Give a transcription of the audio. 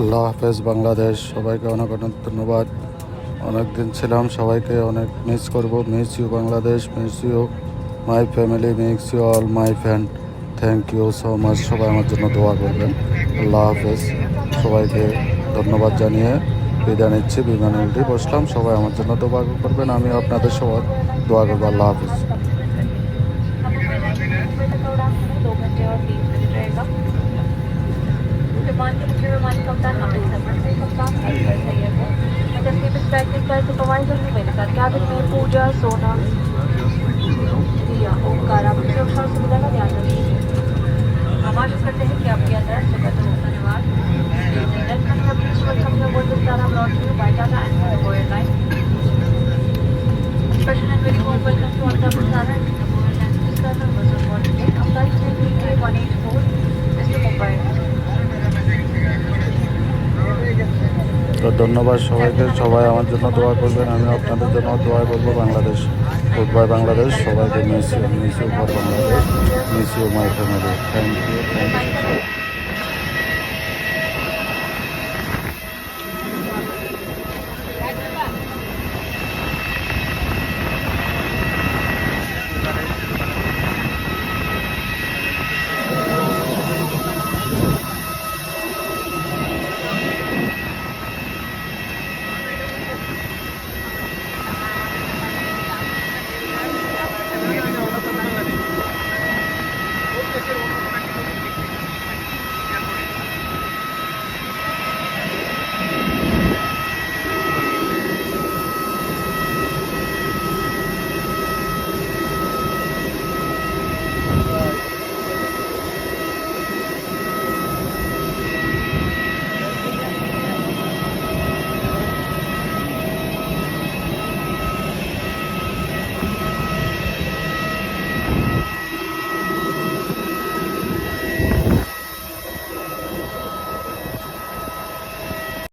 আল্লাহ হাফেজ, বাংলাদেশ, সবাইকে অনেক অনেক ধন্যবাদ। অনেক দিন ছিলাম, সবাইকে অনেক মিস করব। Miss you Bangladesh miss you my family miss you all my fan thank you so much সবাই আমার জন্য দোয়া করবেন। আল্লাহ হাফেজ, সবাইকে ধন্যবাদ জানিয়ে বিদায় নিচ্ছি বিমানে উঠে বসলাম। সবাই আমার জন্য দোয়া করবেন, আমি আপনাদের সবার দোয়া করব। আল্লাহ হাফেজ। 1 to 0 1 comes down, number 7 comes down, Alfred Airport. My taxi is practiced by supervisor who made the cabin में पूजा सोना दिया ओंकार आप सुरक्षा और सुविधा का ध्यान रखिए हम आशा करते हैं कि आपके अंदर सुबह तो धन्यवाद नेक्स्ट टाइम आप please welcome your board Vistara हम brought you by Tata and the airline special and very warm welcome to all the Vistara. তো ধন্যবাদ সবাইকে, সবাই আমার জন্য দোয়া করবেন আমি আপনাদের জন্য দোয়া করব বাংলাদেশ বাই বাংলাদেশ, সবাইকে miss you miss you for Bangladesh miss you my family thank you thank you